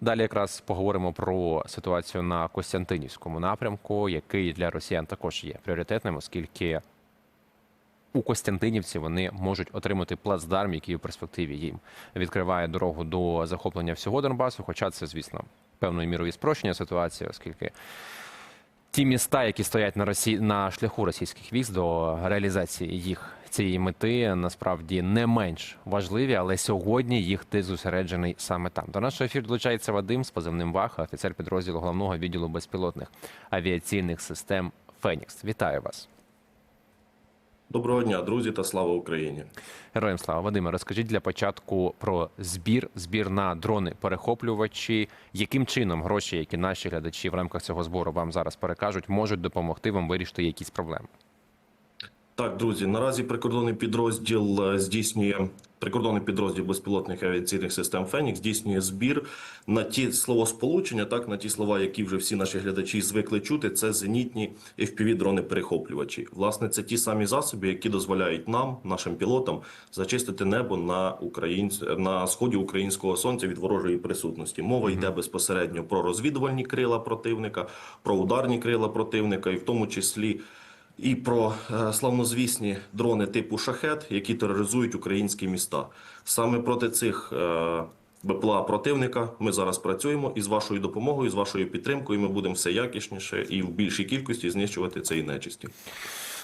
Далі якраз поговоримо про ситуацію на Костянтинівському напрямку, який для росіян також є пріоритетним, оскільки у Костянтинівці вони можуть отримати плацдарм, який у перспективі їм відкриває дорогу до захоплення всього Донбасу. Хоча це, звісно, певною мірою спрощення ситуації, оскільки ті міста, які стоять на Росі... на шляху російських військ до реалізації їх цієї мети, насправді не менш важливі, але сьогодні їх ти зосереджений саме там. До нашого ефіру долучається Вадим з позивним Ваха, офіцер підрозділу головного відділу безпілотних авіаційних систем Фенікс. Вітаю вас. Доброго дня, друзі, та слава Україні. Героям слава Вадиме, розкажіть для початку про збір, збір на дрони перехоплювачі. Яким чином гроші, які наші глядачі в рамках цього збору вам зараз перекажуть, можуть допомогти вам вирішити якісь проблеми? Так, друзі, наразі прикордонний підрозділ е, здійснює прикордонний підрозділ безпілотних авіаційних систем Фенікс здійснює збір на ті словосполучення, так на ті слова, які вже всі наші глядачі звикли чути. Це зенітні fpv дрони перехоплювачі. Власне, це ті самі засоби, які дозволяють нам, нашим пілотам, зачистити небо на українсь... на сході українського сонця від ворожої присутності. Мова йде безпосередньо про розвідувальні крила противника, про ударні крила противника, і в тому числі. І про е, славнозвісні дрони типу шахет, які тероризують українські міста. Саме проти цих е, БПЛА противника ми зараз працюємо і з вашою допомогою, з вашою підтримкою, ми будемо все якісніше і в більшій кількості знищувати цей нечисті.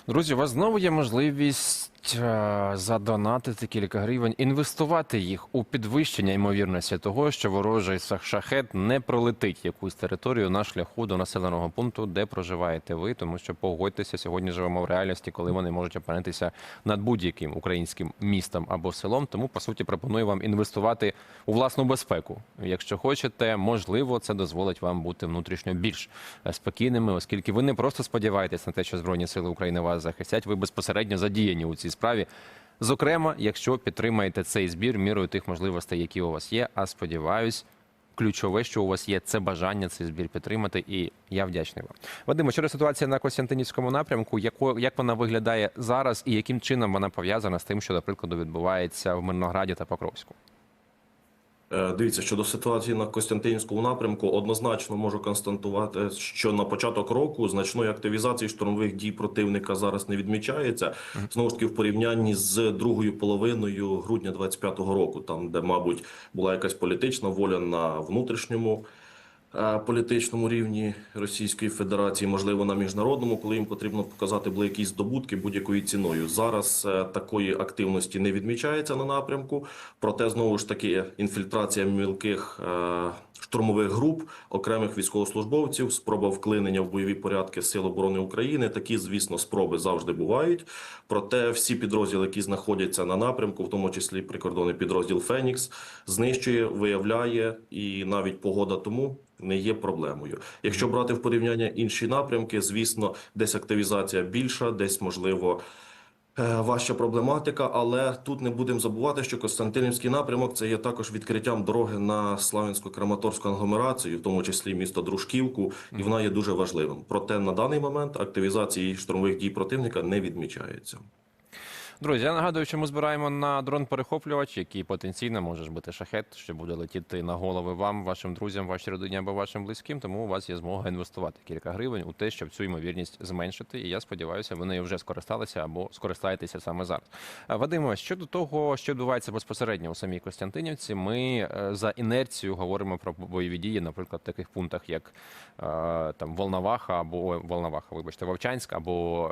Друзі, у вас знову є можливість е, задонатити кілька гривень, інвестувати їх у підвищення ймовірності того, що ворожий шахет не пролетить якусь територію на шляху до населеного пункту, де проживаєте ви, тому що погодьтеся, сьогодні живемо в реальності, коли вони можуть опинитися над будь-яким українським містом або селом. Тому по суті пропоную вам інвестувати у власну безпеку. Якщо хочете, можливо, це дозволить вам бути внутрішньо більш е, спокійними, оскільки ви не просто сподіваєтесь на те, що збройні сили України вас захистять, ви безпосередньо задіяні у цій справі. Зокрема, якщо підтримаєте цей збір мірою тих можливостей, які у вас є. А сподіваюсь, ключове, що у вас є, це бажання цей збір підтримати. І я вдячний вам. Вадимо, щодо ситуації на Костянтинівському напрямку, яко, як вона виглядає зараз, і яким чином вона пов'язана з тим, що, до прикладу, відбувається в Мирнограді та Покровську? Е, Дивіться, щодо ситуації на Костянтинівському напрямку, однозначно можу констатувати, що на початок року значної активізації штурмових дій противника зараз не відмічається. Знову ж таки, в порівнянні з другою половиною грудня 25-го року, там де, мабуть, була якась політична воля на внутрішньому. Е, Політичному рівні Російської Федерації, можливо, на міжнародному, коли їм потрібно показати були якісь здобутки будь-якою ціною. Зараз е, такої активності не відмічається на напрямку. Проте знову ж таки інфільтрація мілких е, штурмових груп, окремих військовослужбовців, спроба вклинення в бойові порядки Сил оборони України. Такі, звісно, спроби завжди бувають. Проте всі підрозділи, які знаходяться на напрямку, в тому числі прикордонний підрозділ Фенікс, знищує, виявляє і навіть погода тому. Не є проблемою. Якщо брати в порівняння інші напрямки, звісно, десь активізація більша, десь можливо е, важча проблематика. Але тут не будемо забувати, що Костянтинівський напрямок це є також відкриттям дороги на Славянсько-Краматорську агломерацію, в тому числі місто Дружківку, і вона є дуже важливим. Проте на даний момент активізації штурмових дій противника не відмічається. Друзі, я нагадую, що ми збираємо на дрон перехоплювач, який потенційно може збити шахет, що буде летіти на голови вам, вашим друзям, вашій родині або вашим близьким. Тому у вас є змога інвестувати кілька гривень у те, щоб цю ймовірність зменшити. І я сподіваюся, ви нею вже скористалися або скористаєтеся саме зараз. А, Вадиме, щодо того, що відбувається безпосередньо у самій Костянтинівці, ми е, за інерцією говоримо про бойові дії, наприклад, в таких пунктах, як е, там Волноваха або Волноваха, вибачте, Вовчанськ або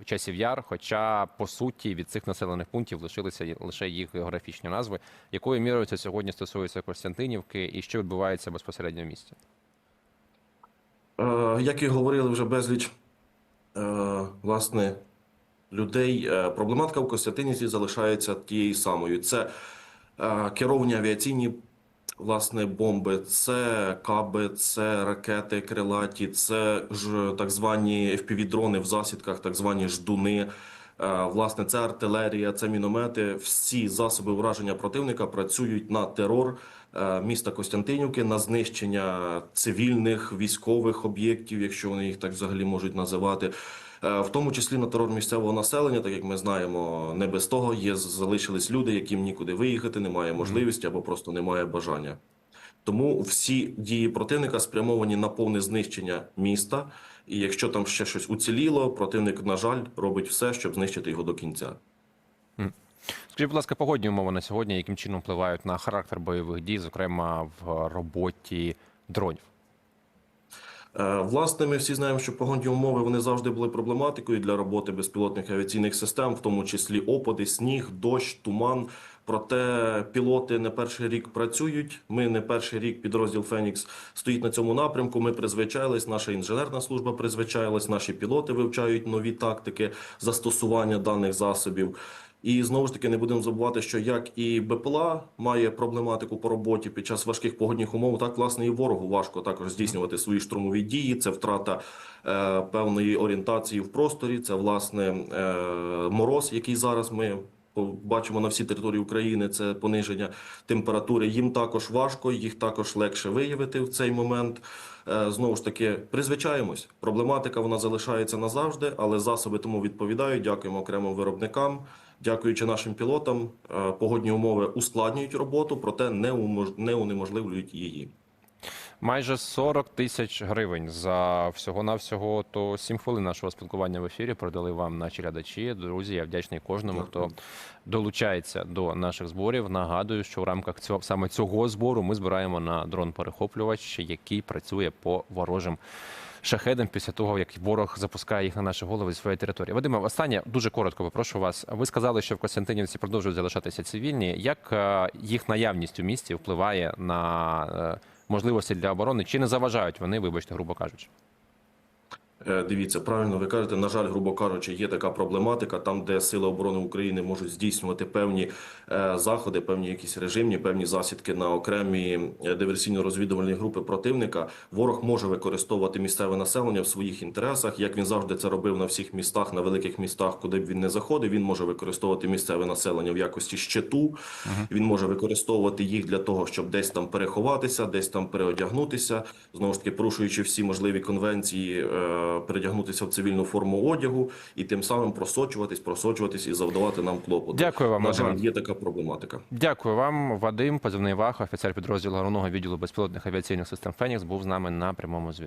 е, Часів Яр. Хоча по суті від цих населених пунктів лишилися лише їх географічні назви. Якою мірою це сьогодні стосується Костянтинівки і що відбувається безпосередньо в місті? Е, Як і говорили вже безліч е, власне людей, е, проблематика в Костянтинівці залишається тією самою. Це керовані авіаційні власне бомби, це каби, це ракети крилаті, це ж так звані FPV-дрони в засідках, так звані ждуни. Е, Власне, це артилерія, це міномети. Всі засоби ураження противника працюють на терор е, міста Костянтинівки, на знищення цивільних військових об'єктів, якщо вони їх так взагалі можуть називати. Е, В тому числі на терор місцевого населення, так як ми знаємо, не без того є залишились люди, яким нікуди виїхати, немає можливості або просто немає бажання. Тому всі дії противника спрямовані на повне знищення міста. І якщо там ще щось уціліло, противник, на жаль, робить все, щоб знищити його до кінця. Скажіть, будь ласка, погодні умови на сьогодні, яким чином впливають на характер бойових дій, зокрема в роботі дронів? Е, Власне, ми всі знаємо, що погодні умови вони завжди були проблематикою для роботи безпілотних авіаційних систем, в тому числі опади, сніг, дощ, туман. Проте пілоти не перший рік працюють. Ми не перший рік підрозділ Фенікс стоїть на цьому напрямку. Ми призвичаїлись, наша інженерна служба призвичаїлась, наші пілоти вивчають нові тактики застосування даних засобів. І знову ж таки не будемо забувати, що як і БПЛА має проблематику по роботі під час важких погодних умов, так власне і ворогу важко також здійснювати свої штурмові дії. Це втрата е, певної орієнтації в просторі. Це власне е, мороз, який зараз ми. Бачимо на всій території України це пониження температури. Їм також важко, їх також легше виявити в цей момент. Е, Знову ж таки, призвичаємось. Проблематика вона залишається назавжди, але засоби тому відповідають. Дякуємо окремим виробникам. Дякуючи нашим пілотам, е, погодні умови ускладнюють роботу, проте не унеможливлюють її. Майже 40 тисяч гривень за всього-навсього, то 7 хвилин нашого спілкування в ефірі продали вам наші глядачі. Друзі, я вдячний кожному, хто долучається до наших зборів. Нагадую, що в рамках цього саме цього збору ми збираємо на дрон-перехоплювач, який працює по ворожим шахедам після того, як ворог запускає їх на наші голови зі своєї території. Вадиме, останнє дуже коротко попрошу вас. Ви сказали, що в Костянтинівці продовжують залишатися цивільні. Як е, їх наявність у місті впливає на е, можливості для оборони? Чи не заважають вони, вибачте, грубо кажучи? Е, Дивіться, правильно ви кажете. На жаль, грубо кажучи, є така проблематика, там, де сили оборони України можуть здійснювати певні е, заходи, певні якісь режимні, певні засідки на окремі е, диверсійно-розвідувальні групи противника. Ворог може використовувати місцеве населення в своїх інтересах, як він завжди це робив на всіх містах, на великих містах, куди б він не заходив. Він може використовувати місцеве населення в якості щиту. Він може використовувати їх для того, щоб десь там переховатися, десь там переодягнутися. Знову ж таки, порушуючи всі можливі конвенції, передягнутися в цивільну форму одягу і тим самим просочуватись, просочуватись і завдавати нам клопоту. Дякую вам, На жаль, є така проблематика. Дякую вам, Вадим, позивний Вах, офіцер підрозділу головного відділу безпілотних авіаційних систем Фенікс, був з нами на прямому зв'язку.